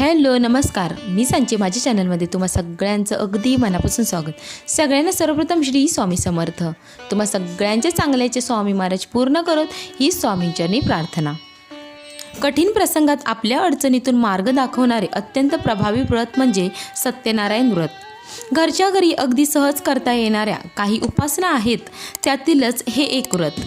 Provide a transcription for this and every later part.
Hello नमस्कार. मी सांचे माझ्या चॅनलमध्ये तुम्हा सगळ्यांचं अगदी मनापासून स्वागत. सगळ्यांना सर्वप्रथम श्री स्वामी समर्थ. तुम्हा सगळ्यांच्या चांगल्याचे स्वामी महाराज पूर्ण करत ही स्वामींच्यानी प्रार्थना. कठीण प्रसंगात आपल्या अडचणीतून मार्ग दाखवणारे अत्यंत प्रभावी व्रत म्हणजे सत्यनारायण व्रत. घरच्या घरी अगदी सहज करता येणाऱ्या काही उपासना आहेत त्यातीलच हे एक व्रत.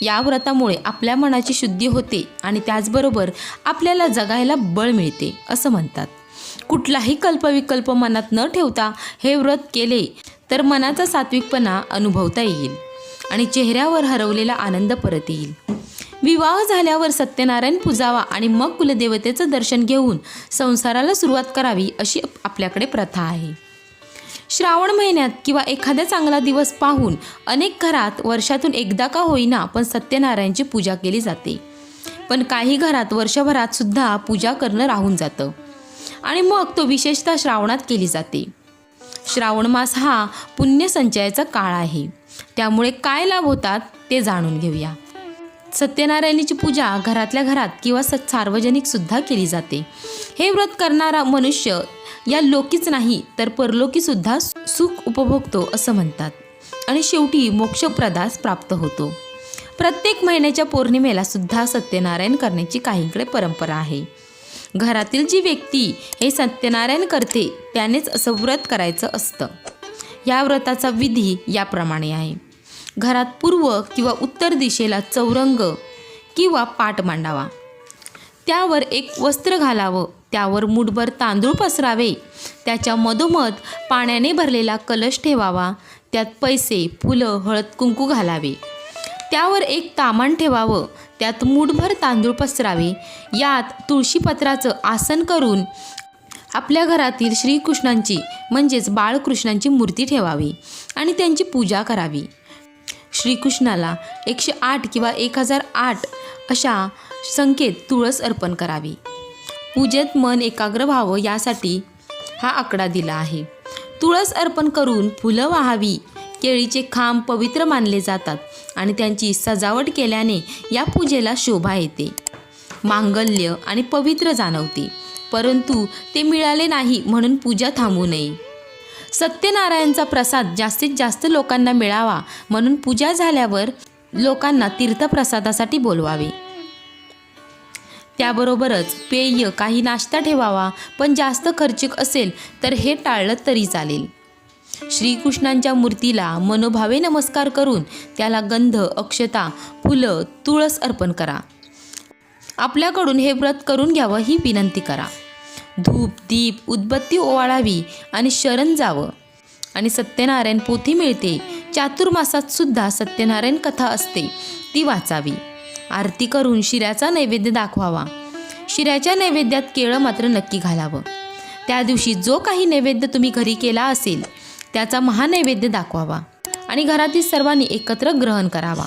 या व्रतामुळे आपल्या मनाची शुद्धी होते आणि त्याचबरोबर आपल्याला जगायला बळ मिळते असं म्हणतात. कुठलाही कल्पविकल्प मनात न ठेवता हे व्रत केले तर मनाचा सात्विकपणा अनुभवता येईल आणि चेहऱ्यावर हरवलेला आनंद परत येईल. विवाह झाल्यावर सत्यनारायण पूजावा आणि मग कुलदेवतेचं दर्शन घेऊन संसाराला सुरुवात करावी अशी आपल्याकडे प्रथा आहे. श्रावण महिन्यात किंवा एखादा चांगला दिवस पाहून अनेक घरात वर्षातून एकदा का होईना पण सत्यनारायणची पूजा केली जाते. पण काही घरात वर्षभरात सुद्धा पूजा करणं राहून जातं. आणि मग तो विशेषतः श्रावणात केली जाते. श्रावण मास हा पुण्यसंचयाचा काळ आहे. त्यामुळे काय लाभ होतात ते जाणून घेऊया. सत्यनारायणीची पूजा घरातल्या घरात किंवा स सार्वजनिक सुद्धा केली जाते. हे व्रत करणारा मनुष्य या लोकीच नाही तर परलोकीसुद्धा सुख उपभोगतो असं म्हणतात. आणि शेवटी मोक्षप्रदास प्राप्त होतो. प्रत्येक महिन्याच्या पौर्णिमेला सुद्धा सत्यनारायण करण्याची काहींकडे परंपरा आहे. घरातील जी व्यक्ती हे सत्यनारायण करते त्यानेच असं व्रत करायचं असतं. या व्रताचा विधी याप्रमाणे आहे. घरात पूर्व किंवा उत्तर दिशेला चौरंग किंवा पाट मांडावा त्यावर एक वस्त्र घालावं त्यावर मुठभर तांदूळ पसरावे. त्याच्या मधोमध पाण्याने भरलेला कलश ठेवावा. त्यात पैसे फुलं हळद कुंकू घालावे. त्यावर एक तामान ठेवावं. त्यात मुठभर तांदूळ पसरावे. यात तुळशीपत्राचं आसन करून आपल्या घरातील श्रीकृष्णांची म्हणजेच बाळकृष्णांची मूर्ती ठेवावी आणि त्यांची पूजा करावी. श्रीकृष्णाला एकशे आठ किंवा एक हजार आठ अशा संख्येत तुळस अर्पण करावी. पूजेत मन एकाग्र व्हावं यासाठी हा आकडा दिला आहे. तुळस अर्पण करून फुलं वाहावी केळीचे खांब पवित्र मानले जातात आणि त्यांची सजावट केल्याने या पूजेला शोभा येते. मांगल्य आणि पवित्र जाणवते परंतु ते मिळाले नाही म्हणून पूजा थांबू नये. सत्यनारायणचा प्रसाद जास्तीत जास्त लोकांना मिळावा म्हणून पूजा झाल्यावर लोकांना तीर्थप्रसादासाठी बोलवावे. त्याबरोबरच पेय काही नाश्ता ठेवावा पण जास्त खर्चिक असेल तर हे टाळलं तरी चालेल. श्रीकृष्णांच्या मूर्तीला मनोभावे नमस्कार करून त्याला गंध अक्षता फुलं तुळस अर्पण करा. आपल्याकडून हे व्रत करून घ्यावं ही विनंती करा. धूप दीप उदबत्ती ओवाळावी आणि शरण जावं. आणि सत्यनारायण पोथी मिळते. चातुर्मासात सुद्धा सत्यनारायण कथा असते. ती वाचावी. आरती करून शिऱ्याचा नैवेद्य दाखवावा. शिऱ्याच्या नैवेद्यात केळं मात्र नक्की घालावं. त्या दिवशी जो काही नैवेद्य तुम्ही घरी केला असेल त्याचा महानैवेद्य दाखवावा आणि घरातील सर्वांनी एकत्र ग्रहण करावा.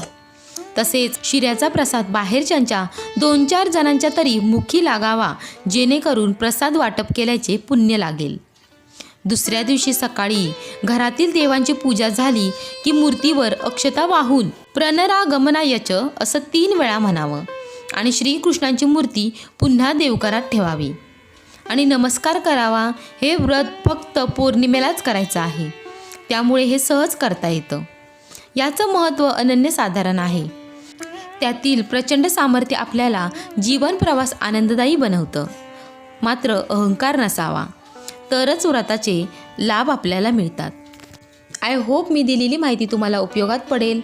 तसेच शिऱ्याचा प्रसाद बाहेरच्यांच्या दोन चार जणांच्या तरी मुखी लागावा जेणेकरून प्रसाद वाटप केल्याचे पुण्य लागेल. दुसऱ्या दिवशी सकाळी घरातील देवांची पूजा झाली की मूर्तीवर अक्षता वाहून प्रणरागमनायच असं तीन वेळा म्हणावं. आणि श्रीकृष्णांची मूर्ती पुन्हा देवकरात ठेवावी. आणि नमस्कार करावा हे व्रत फक्त पौर्णिमेलाच करायचं आहे. त्यामुळे हे सहज करता येतं. याचं महत्त्व अनन्यसाधारण आहे. त्यातील प्रचंड सामर्थ्य आपल्याला जीवन प्रवास आनंददायी बनवतं. मात्र अहंकार नसावा. तरच व्रताचे लाभ आपल्याला मिळतात. आय होप मी दिलेली माहिती तुम्हाला उपयोगात पडेल.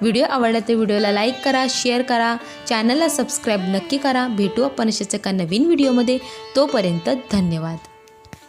व्हिडिओ आवडला तर व्हिडिओला लाईक करा शेअर करा चॅनलला सबस्क्राईब नक्की करा. भेटू आपण अशाच एका नवीन व्हिडिओमध्ये. तोपर्यंत धन्यवाद.